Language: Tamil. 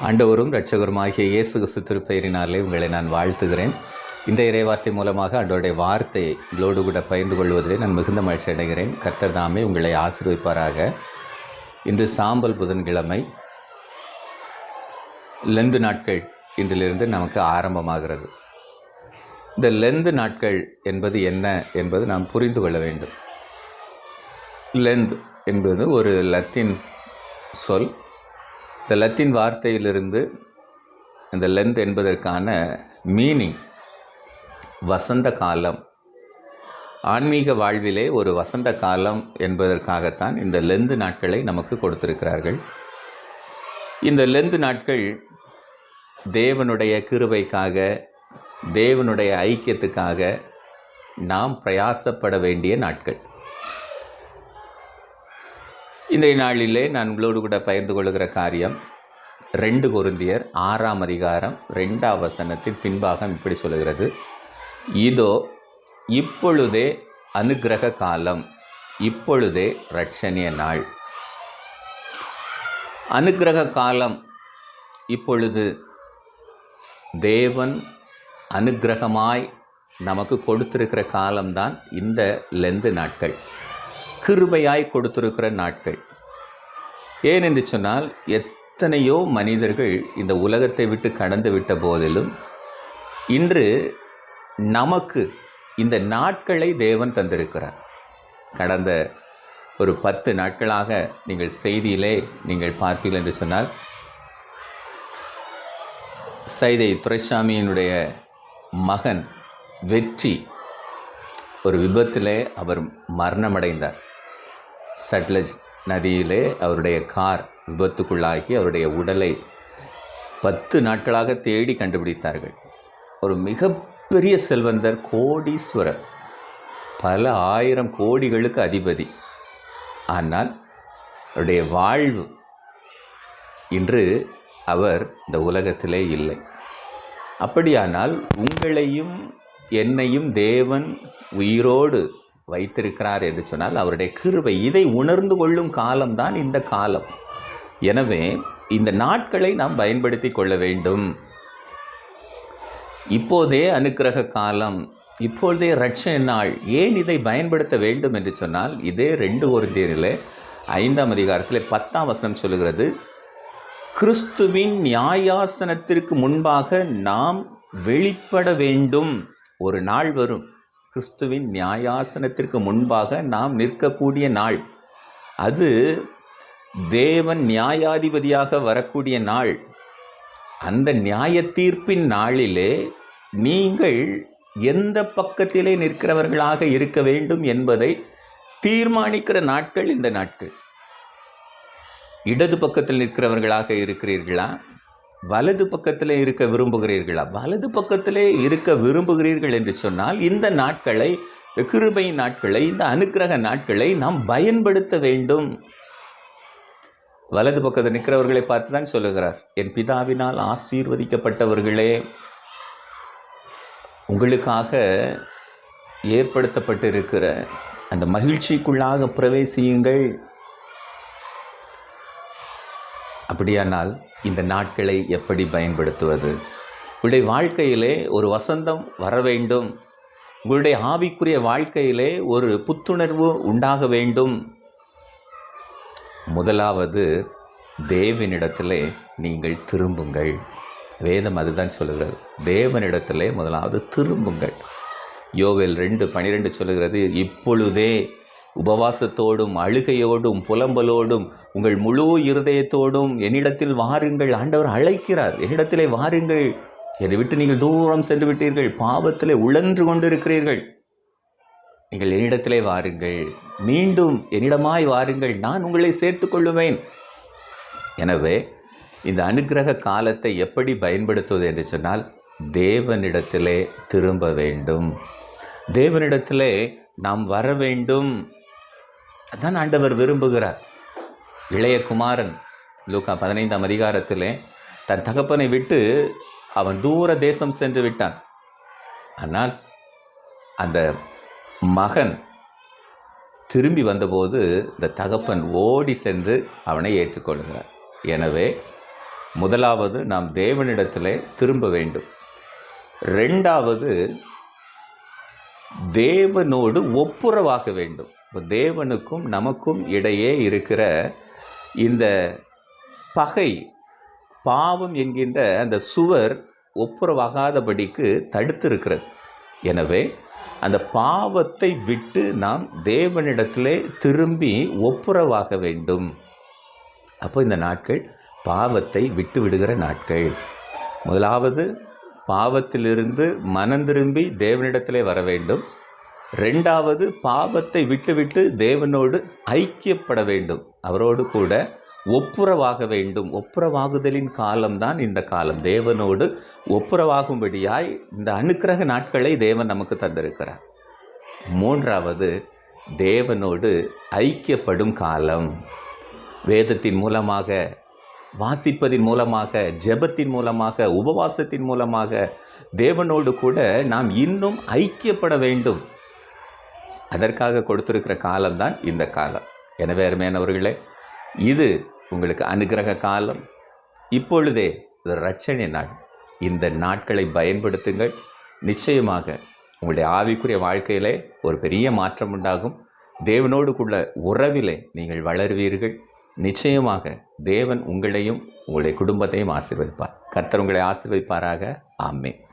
ஆண்டவரும் இரட்சகருமாகிய இயேசு கிறிஸ்து திருப்பெயரினாலே உங்களை நான் வாழ்த்துகிறேன். இந்த இறைவார்த்தை மூலமாக ஆண்டோடைய வார்த்தை உங்களோடு கூட பகிர்ந்து கொள்வதிலே நான் மிகுந்த மகிழ்ச்சி அடைகிறேன். கர்த்தர் தாமே உங்களை ஆசிர்விப்பாராக. இன்று சாம்பல் புதன்கிழமை. லெந்து நாட்கள் இன்றிலிருந்து நமக்கு ஆரம்பமாகிறது. இந்த லெந்து நாட்கள் என்பது என்ன என்பது நாம் புரிந்து கொள்ள வேண்டும். லெந்த் என்பது ஒரு லத்தீன் சொல். இந்த லத்தீன் வார்த்தையிலிருந்து இந்த லெந்த் என்பதற்கான மீனிங் வசந்த காலம். ஆன்மீக வாழ்விலே ஒரு வசந்த காலம் என்பதற்காகத்தான் இந்த லெந்து நாட்களை நமக்கு கொடுத்திருக்கிறார்கள். இந்த லெந்து நாட்கள் தேவனுடைய கிருபைக்காக தேவனுடைய ஐக்கியத்துக்காக நாம் பிரயாசப்பட வேண்டிய நாட்கள். இன்றைய நாளிலே நான் உங்களோடு கூட பகிர்ந்து கொள்கிற காரியம் ரெண்டு கொருந்தியர் ஆறாம் அதிகாரம் ரெண்டாம் வசனத்தின் பின்பாகம் இப்படி சொல்லுகிறது. இதோ இப்பொழுதே அனுகிரக காலம் இப்பொழுதே ரட்சணிய நாள். அனுகிரக காலம் இப்பொழுது தேவன் அனுக்கிரகமாய் நமக்கு கொடுத்திருக்கிற காலம்தான் இந்த லெந்து நாட்கள். கிருபையாய் கொடுத்திருக்கிற நாட்கள். ஏன் என்று சொன்னால் எத்தனையோ மனிதர்கள் இந்த உலகத்தை விட்டு கடந்து விட்ட போதிலும் இன்று நமக்கு இந்த நாட்களை தேவன் தந்திருக்கிறார். கடந்த ஒரு பத்து நாட்களாக நீங்கள் செய்தியிலே நீங்கள் பார்ப்பீர்கள் என்று சொன்னால் சைதை துரைசாமியினுடைய மகன் வெற்றி ஒரு விபத்திலே அவர் மரணமடைந்தார். சட்லஜ் நதியிலே அவருடைய கார் விபத்துக்குள்ளாகி அவருடைய உடலை பத்து நாட்களாக தேடி கண்டுபிடித்தார்கள். ஒரு மிகப்பெரிய செல்வந்தர் கோடீஸ்வரர். பல ஆயிரம் கோடிகளுக்கு அதிபதி. ஆனால் அவருடைய வாழ்வு இன்று அவர் இந்த உலகத்திலே இல்லை. அப்படியானால் உங்களையும் என்னையும் தேவன் உயிரோடு வைத்திருக்கிறார் என்று சொன்னால் அவருடைய கிருபை இதை உணர்ந்து கொள்ளும் காலம்தான் இந்த காலம். எனவே இந்த நாட்களை நாம் பயன்படுத்தி கொள்ள வேண்டும். இப்போதே அனுக்கிரக காலம் இப்பொழுதே ரட்சண நாள் ஏன் இதை பயன்படுத்த வேண்டும் என்று சொன்னால் இதே ரெண்டு ஒரு தேரில் ஐந்தாம் அதிகாரத்தில் பத்தாம் வசனம் சொல்லுகிறது கிறிஸ்துவின் நியாயாசனத்திற்கு முன்பாக நாம் வெளிப்பட வேண்டும். ஒரு நாள் வரும். கிறிஸ்துவின் நியாயாசனத்திற்கு முன்பாக நாம் நிற்கக்கூடிய நாள். அது தேவன் நியாயாதிபதியாக வரக்கூடிய நாள். அந்த நியாய தீர்ப்பின் நாளிலே நீங்கள் எந்த பக்கத்திலே நிற்கிறவர்களாக இருக்க வேண்டும் என்பதை தீர்மானிக்கிற நாட்கள் இந்த நாட்கள். இடது பக்கத்தில் நிற்கிறவர்களாக இருக்கிறீர்களா? வலது பக்கத்தில் இருக்க விரும்புகிறீர்களா? வலது பக்கத்திலே இருக்க விரும்புகிறீர்கள் என்று சொன்னால் இந்த நாட்களை கிருபை நாட்களை இந்த அனுக்கிரக நாட்களை நாம் பயன்படுத்த வேண்டும். வலது பக்கத்தில் நிற்கிறவர்களை பார்த்து தான் சொல்லுகிறார். என் பிதாவினால் ஆசீர்வதிக்கப்பட்டவர்களே உங்களுக்காக ஏற்படுத்தப்பட்டு இருக்கிற அந்த மகிழ்ச்சிக்குள்ளாக பிரவேசியுங்கள். அப்படியானால் இந்த நாட்களை எப்படி பயன்படுத்துவது? உங்களுடைய வாழ்க்கையிலே ஒரு வசந்தம் வர வேண்டும். உங்களுடைய ஆவிக்குரிய வாழ்க்கையிலே ஒரு புத்துணர்வு உண்டாக வேண்டும். முதலாவது தேவனிடத்திலே நீங்கள் திரும்புங்கள். வேதம் அதுதான் சொல்லுகிறது. தேவனிடத்திலே முதலாவது திரும்புங்கள். யோவேல் ரெண்டு பனிரெண்டு சொல்லுகிறது இப்பொழுதே உபவாசத்தோடும் அழுகையோடும் புலம்பலோடும் உங்கள் முழு இருதயத்தோடும் என்னிடத்தில் வாருங்கள். ஆண்டவர் அழைக்கிறார் என்னிடத்திலே வாருங்கள். என்னை விட்டு நீங்கள் தூரம் சென்று விட்டீர்கள் பாவத்திலே உழன்று கொண்டிருக்கிறீர்கள். நீங்கள் என்னிடத்திலே வாருங்கள் மீண்டும் என்னிடமாய் வாருங்கள் நான் உங்களை சேர்த்து கொள்ளுவேன் எனவே இந்த அனுகிரக காலத்தை எப்படி பயன்படுத்துவது என்று சொன்னால் தேவனிடத்திலே திரும்ப வேண்டும். தேவனிடத்திலே நாம் வர வேண்டும். அதான் ஆண்டவர் விரும்புகிறார். இளைய குமாரன் லூக்கா பதினைந்தாம் அதிகாரத்திலே தன் தகப்பனை விட்டு அவன் தூர தேசம் சென்று விட்டான். ஆனால் அந்த மகன் திரும்பி வந்தபோது இந்த தகப்பன் ஓடி சென்று அவனை ஏற்றுக்கொள்கிறார். எனவே முதலாவது நாம் தேவனிடத்திலே திரும்ப வேண்டும். ரெண்டாவது தேவனோடு ஒப்புரவாக வேண்டும். தேவனுக்கும் நமக்கும் இடையே இருக்கிற இந்த பகை பாவம் என்கின்ற அந்த சுவர் ஒப்புரவாகாதபடிக்கு தடுத்திருக்கிறது. எனவே அந்த பாவத்தை விட்டு நாம் தேவனிடத்திலே திரும்பி ஒப்புரவாக வேண்டும். அப்போ இந்த நாட்கள் பாவத்தை விட்டு விடுகிற நாட்கள். முதலாவது பாவத்திலிருந்து மனம் திரும்பி தேவனிடத்திலே வர வேண்டும். ரெண்டாவது பாவத்தை விட்டுவிட்டு தேவனோடு ஐக்கியப்பட வேண்டும். அவரோடு கூட ஒப்புரவாக வேண்டும். ஒப்புரவாகுதலின் காலம்தான் இந்த காலம். தேவனோடு ஒப்புரவாகும்படியாய் இந்த அனுக்கிரக நாட்களை தேவன் நமக்கு தந்திருக்கிறார். மூன்றாவது தேவனோடு ஐக்கியப்படும் காலம். வேதத்தின் மூலமாக வாசிப்பதின் மூலமாக ஜெபத்தின் மூலமாக உபவாசத்தின் மூலமாக தேவனோடு கூட நாம் இன்னும் ஐக்கியப்பட வேண்டும். அதற்காக கொடுத்திருக்கிற காலம்தான் இந்த காலம். எனவே அருமையானவர்களே இது உங்களுக்கு அனுகிரக காலம். இப்பொழுதே இது ரட்சணை நாள். இந்த நாட்களை பயன்படுத்துங்கள். நிச்சயமாக உங்களுடைய ஆவிக்குரிய வாழ்க்கையிலே ஒரு பெரிய மாற்றம் உண்டாகும். தேவனோடுக்குள்ள உறவிலே நீங்கள் வளருவீர்கள். நிச்சயமாக தேவன் உங்களையும் உங்களுடைய குடும்பத்தையும் ஆசீர்வதிப்பார். கர்த்தர் உங்களை ஆசிர்வதிப்பாராக. ஆமே